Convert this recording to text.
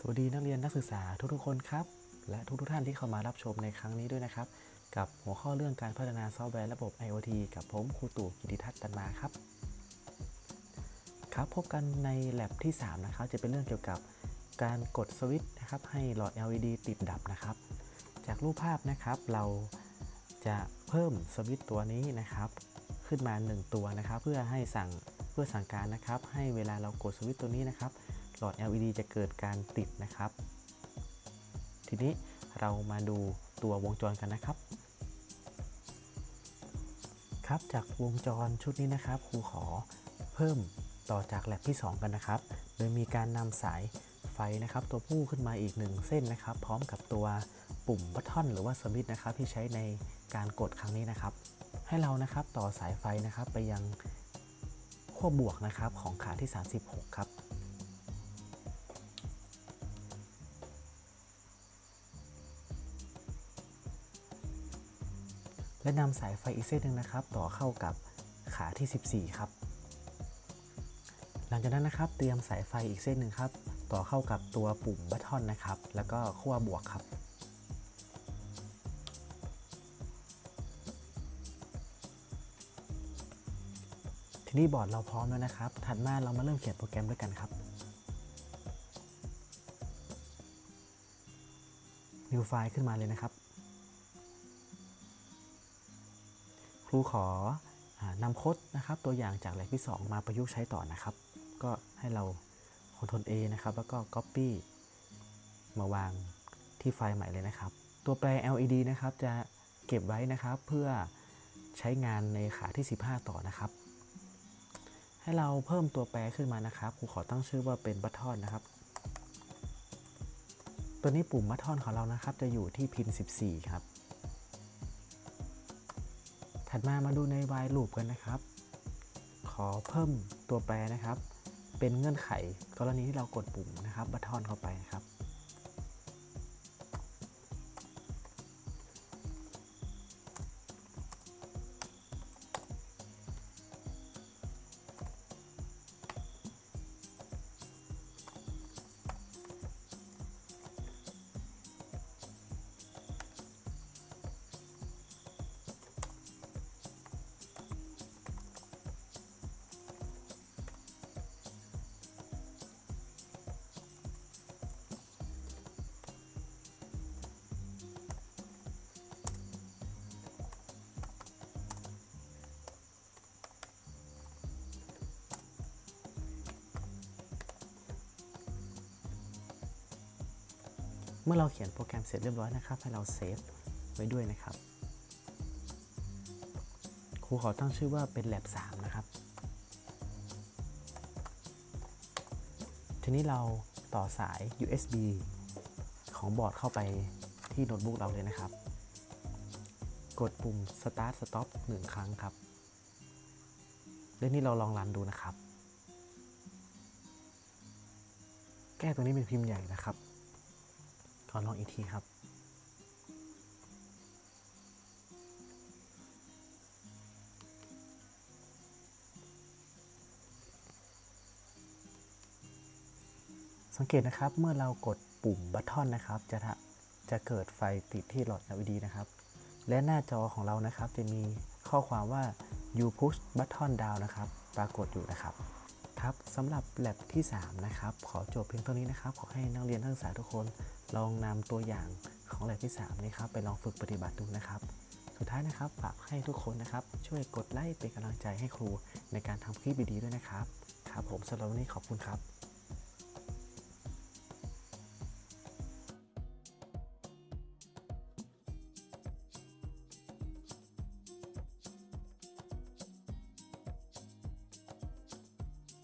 สวัสดีนักเรียนนักศึกษาทุกๆคนครับ และทุกๆท่านที่เข้ามารับชมในครั้งนี้ด้วยนะครับ กับหัวข้อเรื่องการพัฒนาซอฟต์แวร์ระบบ IoT กับผมครูตู่กิติทัศน์ตันมาครับ ครับพบกันใน lab ที่ 3 นะครับ จะเป็นเรื่องเกี่ยวกับการกดสวิตช์นะครับให้หลอด LED ติดดับนะครับ จากรูปภาพนะครับเราจะเพิ่มสวิตช์ตัวนี้นะครับ ขึ้นมา 1 ตัวนะครับ เพื่อให้สั่งเพื่อสั่งการนะครับ ให้เวลาเรากดสวิตช์ตัวนี้นะครับ หลอด LED จะเกิดการติดนะครับ ทีนี้เรามาดูตัววงจรกันนะครับ ครับจากวงจรชุดนี้นะครับครูขอเพิ่มต่อจากแลบที่ 2 กันนะครับ โดยมีการนำสายไฟนะครับ ตัวผู้ขึ้นมาอีก 1 เส้นนะครับ พร้อมกับตัวปุ่มบัตทอนหรือว่าสวิตช์นะครับที่ใช้ในการกดครั้งนี้นะครับ ให้เรานะครับต่อสายไฟนะครับไปยังขั้วบวกนะครับของขาที่ 36 ครับ และนำสายไฟอีกเส้นหนึ่งนะครับ ต่อเข้ากับขาที่ 14 ครับ หลังจากนั้นนะครับ เตรียมสายไฟอีกเส้นหนึ่งครับ ต่อเข้ากับตัวปุ่มบัตทอนนะครับ แล้วก็ขั้วบวกครับทีนี้บอร์ดเราพร้อมแล้วนะครับ ถัดมาเรามาเริ่มเขียนโปรแกรมด้วยกันครับ New File ขึ้นมาเลยนะครับ ครูขอนำโค้ดนะครับตัวอย่างจากแหล่งที่ 2 มาประยุกต์ใช้ต่อนะครับ ก็ให้เรา Ctrl A นะครับ แล้วก็ Copy มาวางที่ไฟล์ใหม่เลยนะครับ ตัวแปร LED นะครับจะเก็บไว้นะครับเพื่อใช้งานในขาที่ 15 ต่อนะครับ ให้เราเพิ่มตัวแปรขึ้นมานะครับครูขอตั้งชื่อว่าเป็นบัตทอนนะครับ ตัวนี้ปุ่มบัตทอนของเรานะครับ จะอยู่ที่พิน 14 ครับ ถัดมามาดูใน while loop กันนะครับ ขอเพิ่มตัวแปรนะครับ เป็นเงื่อนไขกรณีที่เรากดปุ่มนะครับบัตทอนเข้าไปนะครับ มื่อเราเขียนโปรแกรมเสร็จเรียบร้อยนะครับ ให้เราเซฟไว้ด้วยนะครับ ครูขอตั้งชื่อว่าเป็น lab 3 นะครับ ทีนี้เราต่อสาย USB ของบอร์ดเข้าไปที่โน้ตบุ๊กเราเลยนะครับ กดปุ่ม start stop 1 ครั้งครับเรื่องนี้เราลองรันดูนะครับ แก้ตัวนี้เป็นพิมพ์ใหญ่นะครับ ขอลองอีกทีครับ สังเกตนะครับเมื่อเรากดปุ่มบัตทอนนะครับจะทะจะเกิดไฟติดที่หลอด LED นะครับ และหน้าจอของเรานะครับจะมีข้อความว่า you push button down นะครับ ปรากฏอยู่นะครับ ครับสำหรับ lab ที่ 3 นะครับ ขอจบเพียงเท่านี้นะครับ ขอให้นักเรียนนักศึกษาทุกคน ลองนำตัวอย่างของ lab ที่ 3 นี้ครับไปลองฝึกปฏิบัติดูนะครับ สุดท้ายนะครับฝากให้ทุกคนนะครับ ช่วยกดไลค์เป็นกำลังใจให้ครูในการทำคลิปดีๆด้วยนะครับ ครับผมสำหรับวันนี้ขอบคุณครับ